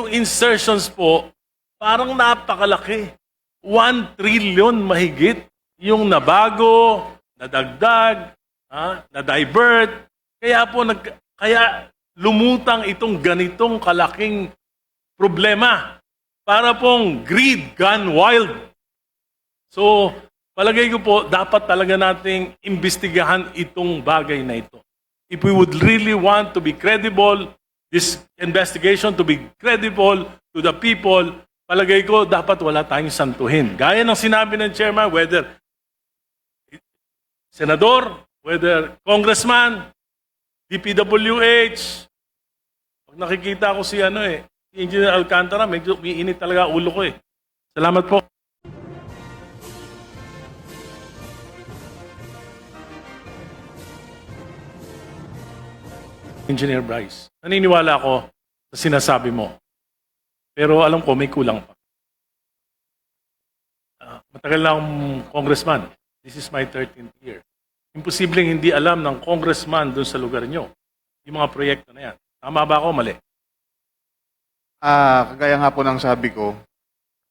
Yung insertions po, parang napakalaki. 1 trillion mahigit yung nabago, nadagdag, ha, na-divert. Kaya po, nag, kaya lumutang itong ganitong kalaking problema. Para pong greed gone wild. So, palagay ko po, dapat talaga nating imbestigahan itong bagay na ito. If we would really want to be credible, this investigation to be credible to the people, palagay ko, dapat wala tayong santuhin. Gaya ng sinabi ng chairman, whether senador, whether congressman, DPWH, pag nakikita ko si ano eh, Engineer Alcantara, medyo umiinit talaga ulo ko eh. Salamat po. Engineer Bryce, naniniwala ako sa sinasabi mo. Pero alam ko may kulang pa. Ah, matagal na akong congressman. This is my 13th year. Imposibleng hindi alam ng congressman doon sa lugar nyo yung mga proyekto na yan. Tama ba ako mali? Ah, kagaya nga po ng sabi ko,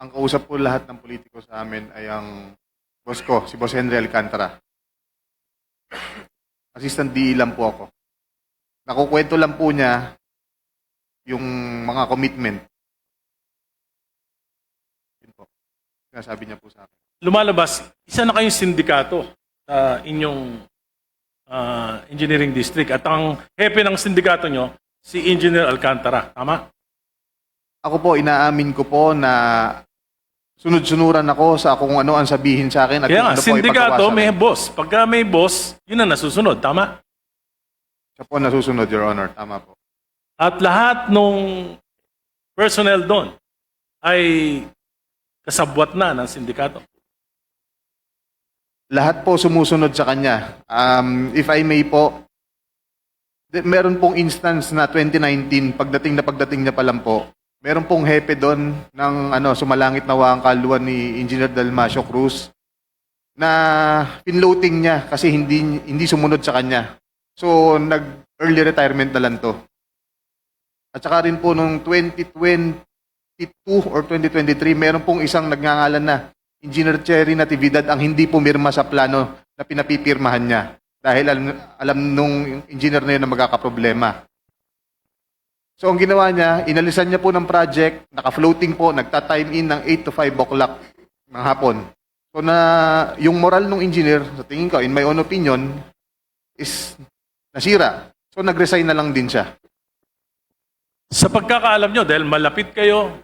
ang kausap po lahat ng politiko sa amin ay ang boss ko, si Boss Henry Alcantara. Assistant DE lang po ako. Nakukwento lang po niya yung mga commitment. Yun po. Sinasabi niya po sa akin. Lumalabas, isa na kayong sindikato sa inyong ah, engineering district at ang hepe ng sindikato nyo, si Engineer Alcantara. Tama? Ako po, inaamin ko po na sunod-sunuran ako sa kung ano ang sabihin sa akin at Kaya kung nga, ano po sindikato ipagawa sa may boss. Pagka may boss, yun ang nasusunod. Tama? Siya po nasusunod, Your Honor. Tama po. At lahat nung personnel doon ay kasabwat na ng sindikato. lahat po sumusunod sa kanya. Um, if I may po, meron pong instance na 2019, pagdating na pagdating niya pa lang po, meron pong hepe doon ng ano, sumalangit na ang kaluan ni Engineer Dalmasio Cruz na pinloating niya kasi hindi hindi sumunod sa kanya. So, nag-early retirement na lang to. At saka rin po nung 2022 or 2023, meron pong isang nagngangalan na Engineer Cherry Natividad ang hindi pumirma sa plano na pinapipirmahan niya. Dahil alam, alam nung engineer na yun na magkakaproblema. So ang ginawa niya, inalisan niya po ng project, naka-floating po, nagta-time in ng 8 to 5 o'clock ng hapon. So na yung moral ng engineer, sa tingin ko, in my own opinion, is nasira. So nag-resign na lang din siya. Sa pagkakaalam nyo, dahil malapit kayo,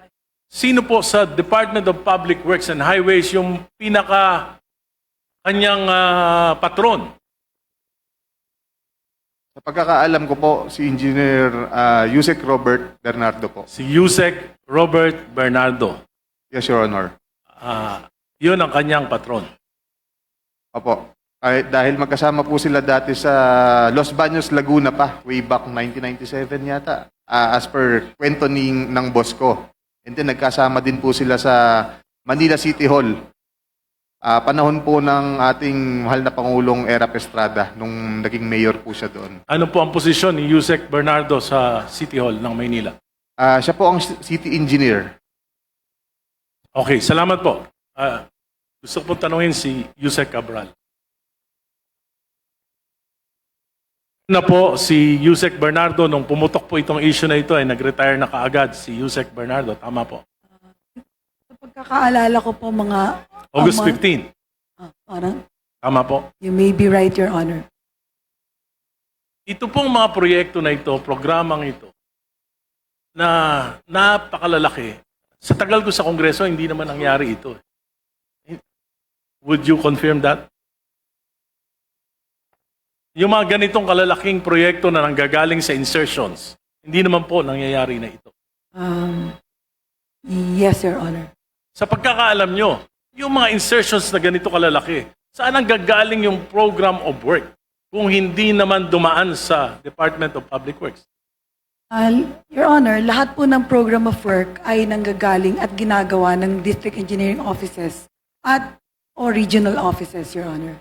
sino po sa Department of Public Works and Highways yung pinaka kanyang ah, patron? Sa pagkakaalam ko po, si Engineer uh, Yusek Robert Bernardo po. Si Yusek Robert Bernardo. Yes, Your Honor. Ah, yun ang kanyang patron. Opo. Ay, dahil magkasama po sila dati sa Los Baños, Laguna pa, way back 1997 yata, ah, as per kwento ni, ng boss ko. And then nagkasama din po sila sa Manila City Hall. Ah, panahon po ng ating mahal na Pangulong Erap Estrada, nung naging mayor po siya doon. Ano po ang posisyon ni Yusek Bernardo sa City Hall ng Maynila? Ah, siya po ang city engineer. Okay, salamat po. Ah, gusto ko po tanungin si Yusek Cabral. Na po si Yusek Bernardo, nung pumutok po itong issue na ito, ay nag-retire na kaagad si Yusek Bernardo. Tama po. Sa pagkakaalala ko po mga... August mga- 15. Ah, parang, Tama po. you may be right, Your Honor. Ito pong mga proyekto na ito, programang ito, na napakalalaki. Sa tagal ko sa Kongreso, hindi naman nangyari ito. Would you confirm that? Yung mga ganitong kalalaking proyekto na nanggagaling sa insertions, hindi naman po nangyayari na ito. Um, yes, Your Honor. Sa pagkakaalam nyo, yung mga insertions na ganito kalalaki, saan ang gagaling yung program of work kung hindi naman dumaan sa Department of Public Works? Uh, Your Honor, lahat po ng program of work ay nanggagaling at ginagawa ng district engineering offices at o regional offices, Your Honor.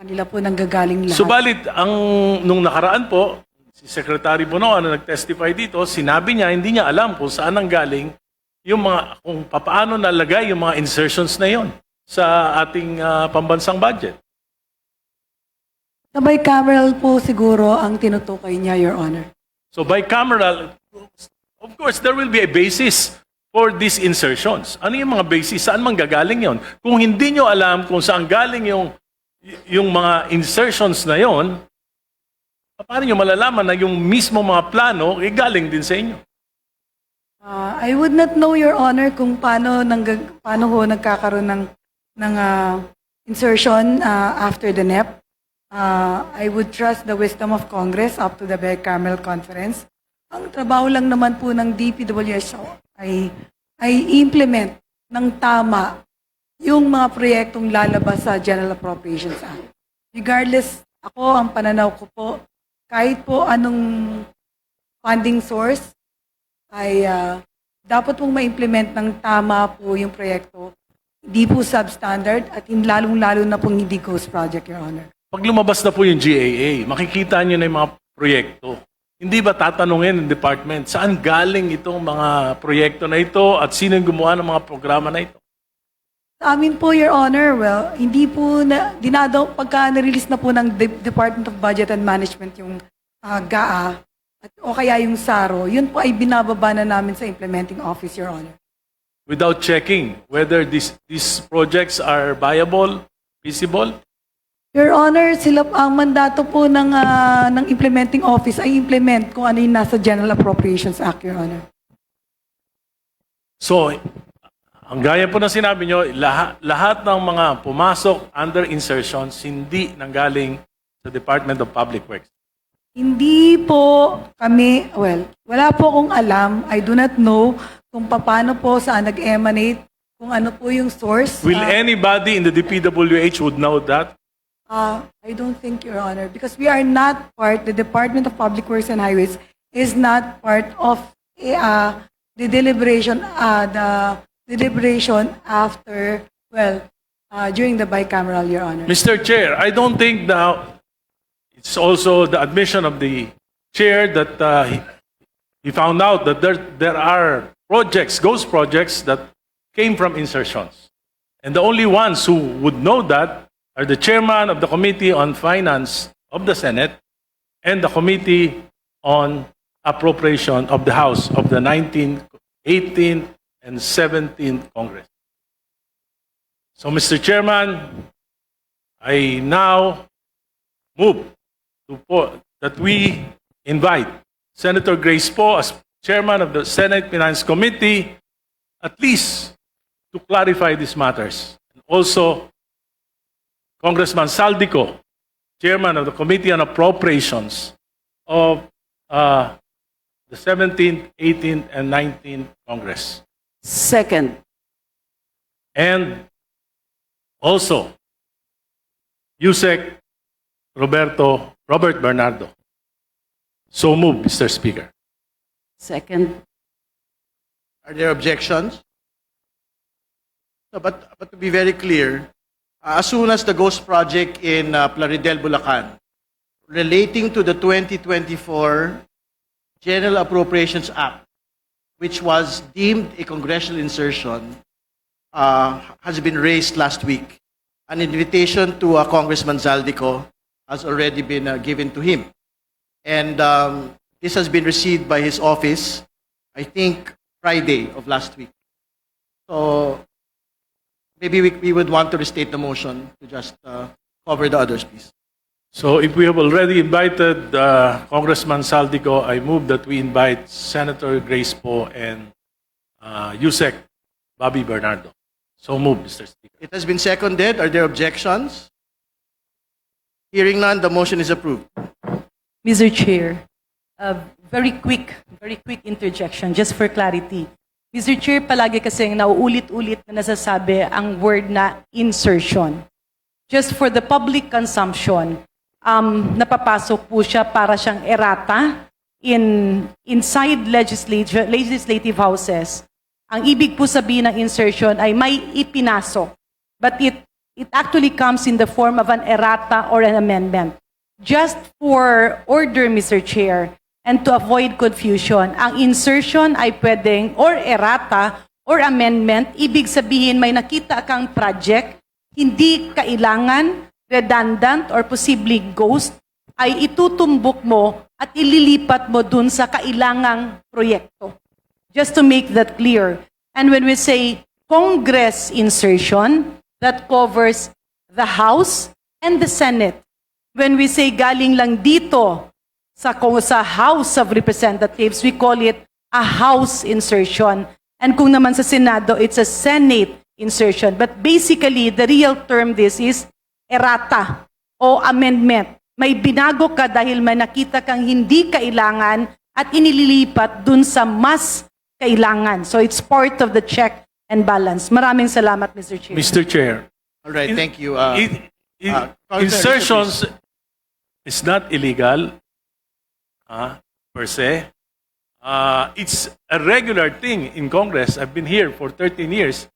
Kanila po nanggagaling lahat. Subalit, ang nung nakaraan po, si Secretary Bonoan na nag-testify dito, sinabi niya, hindi niya alam kung saan ang galing yung mga, kung paano nalagay yung mga insertions na yon sa ating ah, pambansang budget. Sa bicameral po siguro ang tinutukoy niya, Your Honor. So bicameral, of course, there will be a basis for these insertions. Ano yung mga basis? Saan manggagaling yon? Kung hindi nyo alam kung saan galing yung, yung mga insertions na yon, paano nyo malalaman na yung mismo mga plano, eh, galing din sa inyo? Ah, I would not know, Your Honor, kung paano, nang, paano ho nagkakaroon ng, ng ah, insertion ah, after the NEP. Ah, I would trust the wisdom of Congress up to the bicameral conference. Ang trabaho lang naman po ng DPWH ay, ay implement ng tama yung mga proyektong lalabas sa General Appropriations Act. Regardless, ako, ang pananaw ko po, kahit po anong funding source, ay ah, dapat pong ma-implement ng tama po yung proyekto. Hindi po substandard at lalong-lalo na pong hindi ghost project, Your Honor. Pag lumabas na po yung GAA, makikita nyo na yung mga proyekto. Hindi ba tatanungin ng department, saan galing itong mga proyekto na ito at sino yung gumawa ng mga programa na ito? Sa amin po, Your Honor, well, hindi po na, dinadaw, pagka na-release na po ng De- Department of Budget and Management yung ah, GAA, at, o kaya yung SARO, yun po ay binababa na namin sa implementing office, Your Honor. Without checking whether these, these projects are viable, feasible? Your Honor, sila ang mandato po ng ah, ng implementing office ay implement kung ano yung nasa General Appropriations Act, Your Honor. So, ang gaya po na sinabi nyo, lahat, lahat ng mga pumasok under insertions, hindi nanggaling sa Department of Public Works. Hindi po kami, well, wala po akong alam. I do not know kung paano po saan nag-emanate, kung ano po yung source. Will Ah, anybody in the DPWH would know that? ah, I don't think, Your Honor, because we are not part, the Department of Public Works and Highways is not part of ah, the deliberation, ah, the deliberation after, well, ah, during the bicameral, Your Honor. Mr. Chair, I don't think now it's also the admission of the chair that uh, he, found out that there, there are projects, ghost projects that came from insertions. And the only ones who would know that are the chairman of the Committee on Finance of the Senate and the Committee on Appropriation of the House of the 19th, 18th, and 17th Congress. So, Mr. Chairman, I now move to po, that we invite Senator Grace Poe as chairman of the Senate Finance Committee at least to clarify these matters. And also, Congressman Saldico, chairman of the Committee on Appropriations of uh, the 17th, 18th, and 19th Congress. Second. And also, Yusek Roberto, Robert Bernardo. So move, Mr. Speaker. Second. Are there objections? No, but, but to be very clear, uh, as soon as the ghost project in uh, Plaridel, Bulacan, relating to the 2024 General Appropriations Act, which was deemed a congressional insertion, uh, has been raised last week. An invitation to uh, Congressman Zaldico has already been uh, given to him. And um, this has been received by his office, I think, Friday of last week. So maybe we, we would want to restate the motion to just uh, cover the others, please. So if we have already invited uh, Congressman Saldico, I move that we invite Senator Grace Poe and uh, Yusek Bobby Bernardo. So move, Mr. Speaker. It has been seconded. Are there objections? Hearing none, the motion is approved. Mr. Chair, a very quick, very quick interjection just for clarity. Mr. Chair, palagi kasing nauulit-ulit na nasasabi ang word na insertion. Just for the public consumption, um, napapasok po siya para siyang errata in inside legislative, legislative houses. Ang ibig po sabihin ng insertion ay may ipinasok. But it, it actually comes in the form of an errata or an amendment. just for order, Mr. Chair, and to avoid confusion, ang insertion ay pwedeng or errata or amendment, ibig sabihin may nakita kang project, hindi kailangan, redundant, or possibly ghost, ay itutumbok mo at ililipat mo dun sa kailangang proyekto. Just to make that clear. And when we say Congress insertion, that covers the House and the Senate. When we say galing lang dito sa, sa House of Representatives, we call it a House insertion. And kung naman sa Senado, it's a Senate insertion. But basically, the real term this is errata o amendment. May binago ka dahil may nakita kang hindi kailangan at inililipat dun sa mas kailangan. So it's part of the check and balance. Maraming salamat, Mr. Chair. Mr. Chair, All right, In- thank you. Uh, in- in- uh, insertions is not illegal ah, per se. Ah, it's a regular thing in Congress. I've been here for 13 years.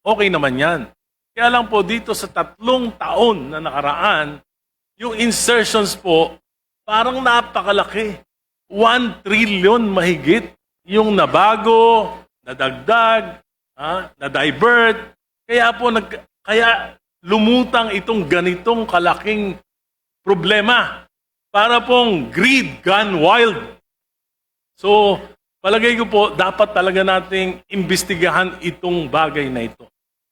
Okay naman yan. Kaya lang po dito sa tatlong taon na nakaraan, yung insertions po parang napakalaki. 1 trillion mahigit yung nabago, nadagdag, ah, na-divert. Kaya po nag kaya lumutang itong ganitong kalaking problema para pong greed gone wild. So, palagay ko po, dapat talaga nating imbestigahan itong bagay na ito.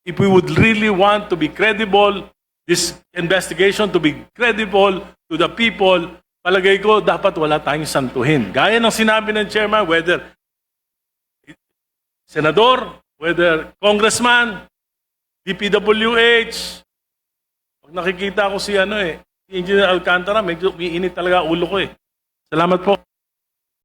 If we would really want to be credible, this investigation to be credible to the people, palagay ko, dapat wala tayong santuhin. Gaya ng sinabi ng chairman, whether senador, whether congressman, DPWH, pag nakikita ko si ano eh, Engineer Alcantara, medyo umiinit talaga ulo ko eh. Salamat po.